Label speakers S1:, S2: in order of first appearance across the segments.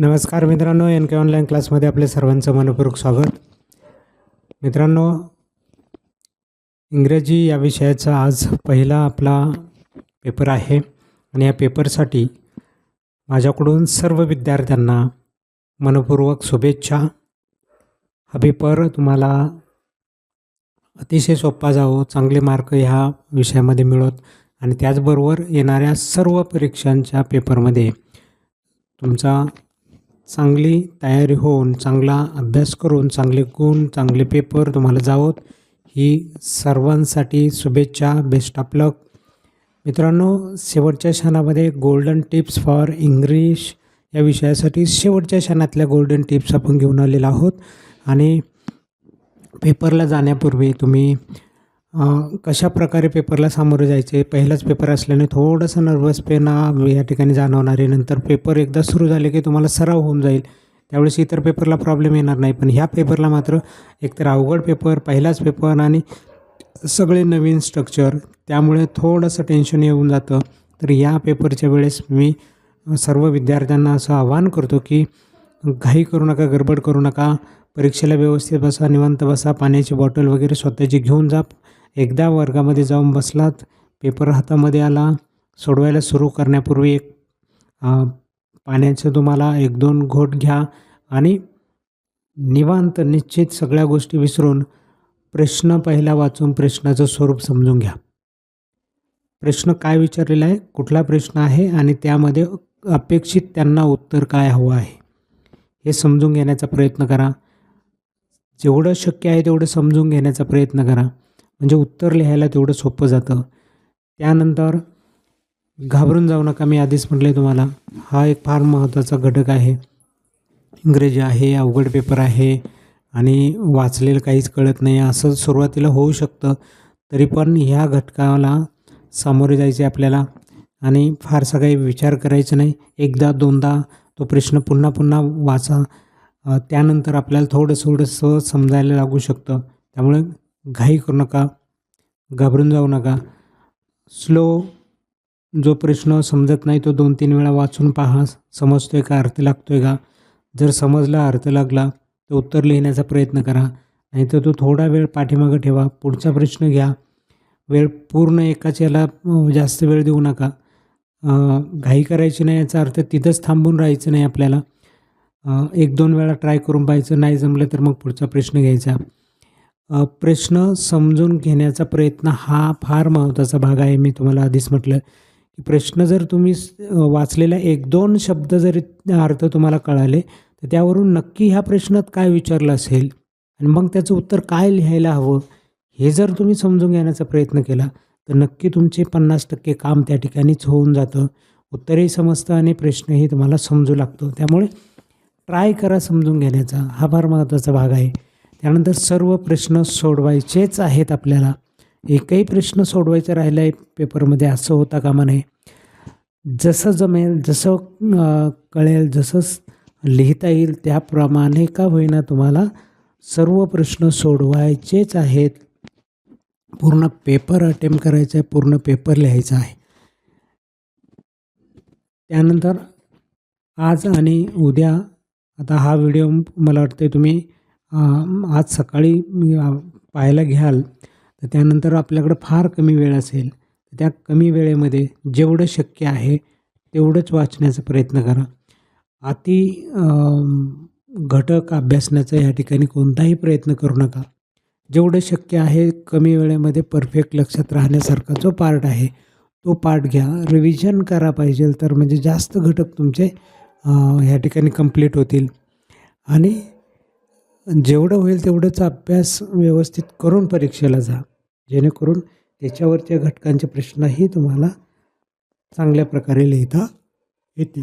S1: नमस्कार मित्रांनो एन के ऑनलाईन क्लासमध्ये आपले सर्वांचं मनपूर्वक स्वागत. मित्रांनो इंग्रजी या विषयाचा आज पहिला आपला पेपर आहे आणि या पेपरसाठी माझ्याकडून सर्व विद्यार्थ्यांना मनपूर्वक शुभेच्छा. हा पेपर तुम्हाला अतिशय सोपा जावो चांगले मार्क ह्या विषयामध्ये मिळत आणि त्याचबरोबर येणाऱ्या सर्व परीक्षांच्या पेपरमध्ये तुमचा चांगली तयारी होऊन चांगला अभ्यास करून चांगले गुण चांगले पेपर तुम्हाला जावोत. ही सर्वांसाठी शुभेच्छा. Best of luck. मित्रांनो शेवटच्या क्षणामध्ये गोल्डन टिप्स फॉर इंग्लिश या विषयासाठी शेवटच्या क्षणातल्या गोल्डन टिप्स आपण घेऊन आलेलो आहोत. आणि पेपरला जाण्यापूर्वी तुम्ही कशा प्रकारे पेपरला सामोरे जायचे? पहिलाच पेपर असल्याने थोडंसं नर्वसपणा या ठिकाणी जाणवणार. आहे नंतर पेपर एकदा सुरू झाले की तुम्हाला सराव होऊन जाईल. त्यावेळेस इतर पेपरला प्रॉब्लेम येणार नाही. पण ह्या पेपरला मात्र एकतर अवघड पेपर पहिलाच पेपर आणि सगळे नवीन स्ट्रक्चर त्यामुळे थोडंसं टेन्शन येऊन जातं. तर या पेपरच्या वेळेस मी सर्व विद्यार्थ्यांना असं आवाहन करतो की घाई करू नका गडबड करू नका. परीक्षेला व्यवस्थित बसा निवांत बसा. पाण्याची बॉटल वगैरे स्वतःची घेऊन जा. एकदा वर्गामध्ये जाऊन बसलात पेपर हातामध्ये आला सोडवायला सुरू करण्यापूर्वी एक पाण्याचं तुम्हाला एक दोन घोट घ्या आणि निवांत निश्चित सगळ्या गोष्टी विसरून प्रश्न पहिला वाचून प्रश्नाचं स्वरूप समजून घ्या. प्रश्न काय विचारलेला आहे कुठला प्रश्न आहे आणि त्यामध्ये अपेक्षित त्यांना उत्तर काय हवं आहे हे समजून घेण्याचा प्रयत्न करा. जेवढं शक्य आहे तेवढं समजून घेण्याचा प्रयत्न करा. म्हणजे उत्तर लिहायला तेवढं सोपं जातं. त्यानंतर घाबरून जाऊ नका मी आधीच म्हटले तुम्हाला. हा एक फार महत्त्वाचा घटक आहे. इंग्रजी आहे अवघड पेपर आहे आणि वाचलेलं काहीच कळत नाही. असं सुरुवातीला होऊ शकतं तरी पण ह्या घटकाला सामोरे जायचे आपल्याला आणि फारसा काही विचार करायचा नाही. एकदा दोनदा तो प्रश्न पुन्हा पुन्हा वाचा. त्यानंतर आपल्याला थोडंसं थोडंसं समजायला लागू शकतं. त्यामुळे घाई करू नका. घाबरून जाऊ नका. स्लो जो प्रश्न समजत नाही तो दोन तीन वेळा वाचून पहा. समजतो आहे का अर्थ लागतो आहे का? जर समजला अर्थ लागला तर उत्तर लिहिण्याचा प्रयत्न करा. नाहीतर तो थोडा वेळ पाठीमागं ठेवा. पुढचा प्रश्न घ्या. वेळ पूर्ण एकाच याला जास्त वेळ देऊ नका. घाई करायची नाही याचा अर्थ तिथंच थांबून राहायचं नाही आपल्याला. एक दोन वेळा ट्राय करून पाहायचं. नाही जमलं तर मग पुढचा प्रश्न घ्यायचा. प्रश्न समजून घेण्याचा प्रयत्न हा फार महत्त्वाचा भाग आहे. मी तुम्हाला आधीच म्हटलं की प्रश्न जर तुम्ही वाचलेला एक दोन शब्द जरी अर्थ तुम्हाला कळाले तर त्यावरून नक्की ह्या प्रश्नात काय विचारलं असेल आणि मग त्याचं उत्तर काय लिहायला हवं हे जर तुम्ही समजून घेण्याचा प्रयत्न केला तर नक्की तुमचे पन्नास टक्के काम त्या ठिकाणीच होऊन जातं. उत्तरही समजतं आणि प्रश्नही तुम्हाला समजू लागतो. त्यामुळे ट्राय करा समजून घेण्याचा. हा फार महत्त्वाचा भाग आहे. त्यानंतर सर्व प्रश्न सोडवायचेच आहेत आपल्याला. एकही प्रश्न सोडवायचा राहिला आहे पेपरमध्ये असं होता कामा नये. जसं जमेल जसं कळेल जसं लिहिता येईल त्याप्रमाणे का होईना तुम्हाला सर्व प्रश्न सोडवायचेच आहेत. पूर्ण पेपर अटेम्प्ट करायचा आहे पूर्ण पेपर लिहायचा आहे. त्यानंतर आज आणि उद्या आता हा व्हिडिओ मला वाटते तुम्ही आज सकाळी मी, पाहायला घ्याल तर त्यानंतर आपल्याकडं फार कमी वेळ असेल त्या कमी वेळेमध्ये जेवढं शक्य आहे तेवढंच वाचण्याचा प्रयत्न करा. अति घटक अभ्यासण्याचा या ठिकाणी कोणताही प्रयत्न करू नका. जेवढं शक्य आहे कमी वेळेमध्ये परफेक्ट लक्षात राहण्यासारखा जो पार्ट आहे तो पार्ट घ्या. रिव्हिजन करा पाहिजे तर म्हणजे जास्त घटक तुमचे ह्या ठिकाणी कंप्लीट होतील. आणि जेवढं होईल तेवढंच अभ्यास व्यवस्थित करून परीक्षेला जा. जेणेकरून त्याच्यावरच्या घटकांचे प्रश्नही तुम्हाला चांगल्या प्रकारे लिहिता येतील.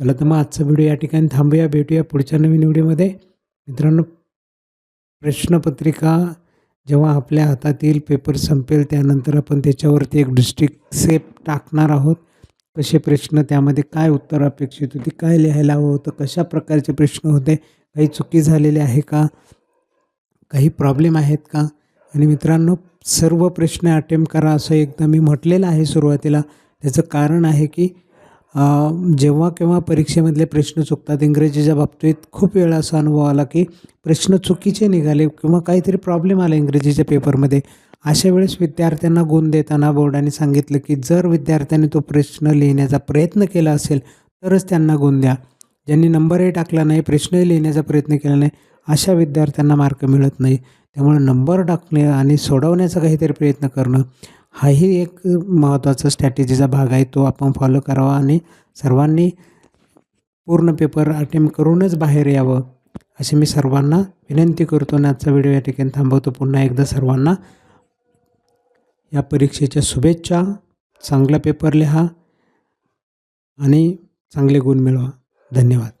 S1: चला तर मग आजचा व्हिडिओ या ठिकाणी थांबूया. भेटूया पुढच्या नवीन व्हिडिओमध्ये. मित्रांनो प्रश्नपत्रिका जेव्हा आपल्या हातात येईल पेपर संपेल त्यानंतर आपण त्याच्यावरती एक डिस्ट्रिक्ट सेप टाकणार आहोत. कसे प्रश्न त्यामध्ये काय उत्तर अपेक्षित होती काय लिहायला हवं होतं कशा प्रकारचे प्रश्न होते काही चुकी झालेली आहे का? काही प्रॉब्लेम आहेत का? आणि मित्रांनो सर्व प्रश्न अटेम्प्ट करा असं एकदा मी म्हटलेलं आहे सुरुवातीला. त्याचं कारण आहे की जेव्हा केव्हा परीक्षेमधले प्रश्न चुकतात इंग्रजीच्या बाबतीत खूप वेळा असा अनुभव आला की प्रश्न चुकीचे निघाले किंवा काहीतरी प्रॉब्लेम आला इंग्रजीच्या पेपरमध्ये अशा वेळेस विद्यार्थ्यांना गुण देताना बोर्डाने सांगितलं की जर विद्यार्थ्यांनी तो प्रश्न लिहिण्याचा प्रयत्न केला असेल तरच त्यांना गुण द्या. ज्यांनी नंबरही टाकला नाही प्रश्नही लिहिण्याचा प्रयत्न केला नाही. अशा विद्यार्थ्यांना मार्क मिळत नाही. त्यामुळे नंबर टाकणे आणि सोडवण्याचा काहीतरी प्रयत्न करणं हाही एक महत्त्वाचा स्ट्रॅटेजीचा भाग आहे. तो आपण फॉलो करावा आणि सर्वांनी पूर्ण पेपर अटेम्प्ट करूनच बाहेर यावं अशी मी सर्वांना विनंती करतो. आणि आजचा व्हिडिओ या ठिकाणी थांबवतो. पुन्हा एकदा सर्वांना या परीक्षेच्या शुभेच्छा. चांगला पेपर लिहा आणि चांगले गुण मिळवा. धन्यवाद.